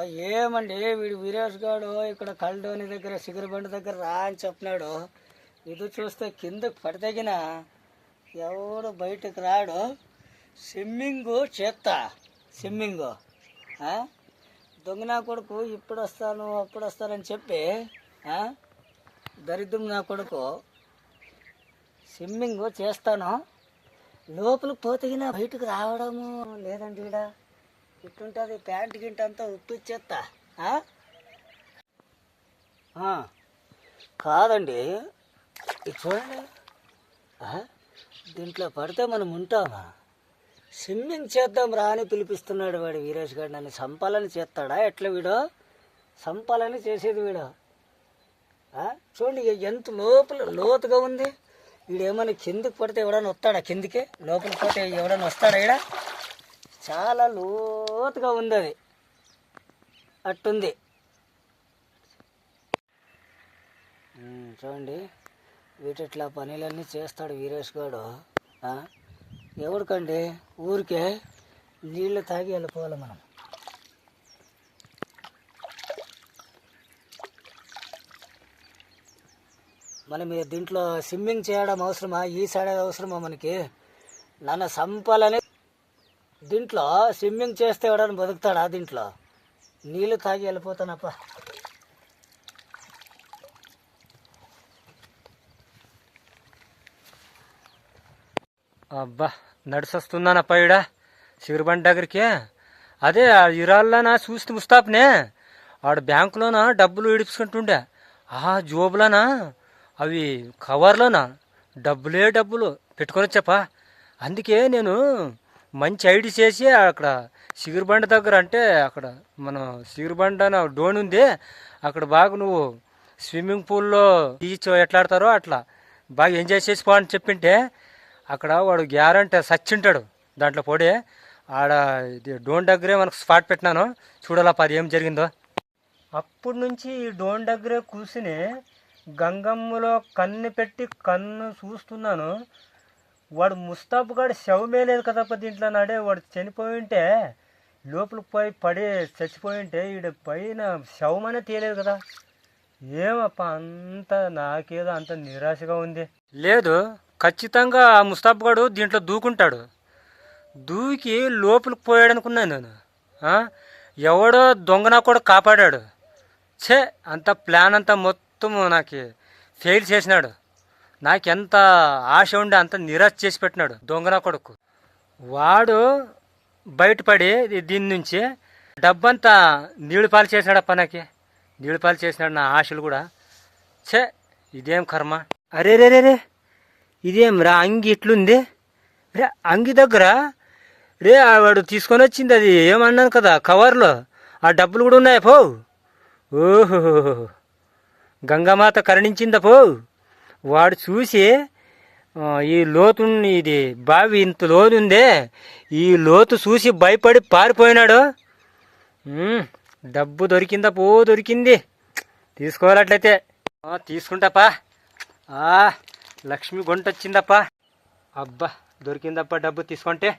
ఏమండి వీడు వీరేష్ గాడు ఇక్కడ కల్డోని దగ్గర సిగరబండి దగ్గర రా అని చెప్పినాడు. ఇది చూస్తే కిందకు పడితగిన ఎవడు బయటకు రాడు. స్విమ్మింగ్ చేస్తా స్విమ్మింగ్. ఆ? దొంగ నా కొడుకు ఇప్పుడు వస్తాను అప్పుడు వస్తానని చెప్పి దరిద్రం నా కొడుకు. స్విమ్మింగ్ చేస్తాను. లోపలికి పోతగిన బయటకు రావడము లేదండి ఈడ. ఇట్టుంటుంది ప్యాంట్ గింట అంతా ఉప్పిచ్చేస్తా కాదండి. ఇది చూడండి. దీంట్లో పడితే మనం ఉంటామా? స్విమ్మింగ్ చేద్దాం రా అని పిలిపిస్తున్నాడు వాడు వీరేష్ గారు. నన్ను సంపాలని చేస్తాడా? ఎట్లా వీడో? సంపాలని చేసేది వీడు. చూడండి ఎంత లోపల లోతుగా ఉంది. వీడేమైనా కిందకి పడితే ఎవడన్నా వస్తాడా? కిందికి? లోపలికి పోతే ఎవడన్నా వస్తాడా ఈడ? చాలా లోతుగా ఉంది అది అట్టుంది చూడండి. వీటిట్లా పనులన్నీ చేస్తాడు వీరేష్ గారు ఎవరికండి ఊరికే నీళ్ళు తాగి వెళ్ళిపోవాలి మనం. మనం దీంట్లో స్విమ్మింగ్ చేయడం అవసరమా? ఈ సైడ్ అవసరమా మనకి? నన్ను సంపాలని దీంట్లో స్విమ్మింగ్ చేస్తే ఎవడని బతుకుతాడా దీంట్లో? నీళ్ళు తాగి వెళ్ళిపోతానప్ప. అబ్బా నడిచొస్తున్నానప్ప ఈడ. శివరిబండి దగ్గరికి. అదే ఆ ఇరాల్లోన చూస్తే ముస్తాప్నే. ఆడ బ్యాంకులోన డబ్బులు విడిపించుకుంటుండే. ఆ జోబులోనా? అవి కవర్లోనా? డబ్బులే డబ్బులు. పెట్టుకొని వచ్చాపా అందుకే నేను మంచి ఐడి చేసి అక్కడ సిగురుబండ దగ్గర అంటే అక్కడ మన సిగురుబండ అని డోన్ ఉంది. అక్కడ బాగా నువ్వు స్విమ్మింగ్ పూల్లో బీచ్ ఎట్లా ఆడతారో అట్లా బాగా ఎంజాయ్ చేసి పో అని చెప్పింటే అక్కడ వాడు గ్యారంటీ సచ్చింటాడు దాంట్లో పొడి. ఆడ ఇది డోన్ దగ్గరే మనకు స్పాట్ పెట్టినాను. చూడాలా పది ఏం జరిగిందో. అప్పటి నుంచి ఈ డోన్ దగ్గరే కూర్చుని గంగమ్మలో కన్ను పెట్టి కన్ను చూస్తున్నాను. వాడు ముస్తాబు గాడు శవమే లేదు కదప్ప దీంట్లో నాడే వాడు చనిపోయి ఉంటే లోపలికి పోయి పడి చచ్చిపోయి ఉంటే ఈడ పైన శవమనే తీయలేదు కదా. ఏమప్ప అంత నాకేదో అంత నిరాశగా ఉంది. లేదు ఖచ్చితంగా ఆ ముస్తాబ్ గాడు దీంట్లో దూకుంటాడు. దూకి లోపలికి పోయాడు అనుకున్నాను నేను. ఎవడో దొంగనా కూడా కాపాడాడు. ఛే అంత ప్లాన్ అంతా మొత్తం నాకు ఫెయిల్ చేసినాడు. నాకెంత ఆశ ఉండి అంత నిరాశ చేసి పెట్టినాడు దొంగన కొడుకు. వాడు బయటపడి దీని నుంచి డబ్బంతా నీళ్ళు పాలు చేసినాడప్ప నాకి. నీళ్ళు పాలు చేసినాడు నా ఆశలు కూడా. ఛే ఇదేం కర్మ? అరే రే రే రే ఇదేం రా అంగి ఇట్లుంది? రే అంగి దగ్గర? రే ఆ వాడు తీసుకొని వచ్చింది అది ఏమన్నాను కదా కవర్లో. ఆ డబ్బులు కూడా ఉన్నాయి పో? ఓహో గంగామాత కరణించిందా పో? వాడు చూసి ఈ లోతు ఇది బావి ఇంత లోతు ఉందే ఈ లోతు చూసి భయపడి పారిపోయినాడు. డబ్బు దొరికిందా? పో దొరికింది. తీసుకోవాలట్లయితే. తీసుకుంటాపా. ఆ, లక్ష్మి గుంట వచ్చిందప్పా అబ్బా దొరికిందప్పా డబ్బు తీసుకుంటే.